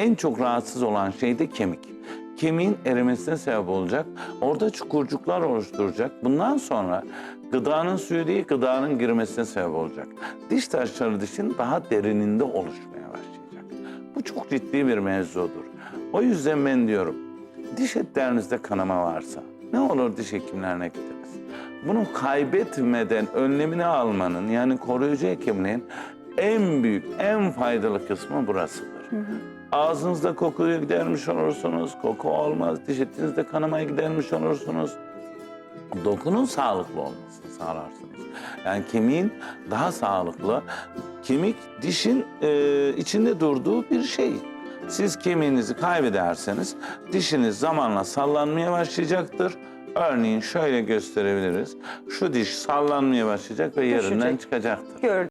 en çok rahatsız olan şey de kemik. Kemiğin erimesine sebep olacak. Orada çukurcuklar oluşturacak. Bundan sonra gıdanın suyu değil gıdanın girmesine sebep olacak. Diş taşları dişin daha derininde oluşmaya başlayacak. Bu çok ciddi bir mevzudur. O yüzden ben diyorum diş etlerinizde kanama varsa ne olur diş hekimlerine gidiniz. Bunu kaybetmeden önlemini almanın yani koruyucu hekimliğin en büyük, en faydalı kısmı burasıdır. Ağzınızda kokuyu gidermiş olursunuz, koku olmaz. Diş etinizde kanamayı gidermiş olursunuz. Dokunun sağlıklı olmasını sağlarsınız. Yani kemiğin daha sağlıklı, kemik dişin e, içinde durduğu bir şey. Siz kemiğinizi kaybederseniz dişiniz zamanla sallanmaya başlayacaktır. Örneğin şöyle gösterebiliriz. Şu diş sallanmaya başlayacak ve yerinden Düşecek. çıkacaktır. Gördüm.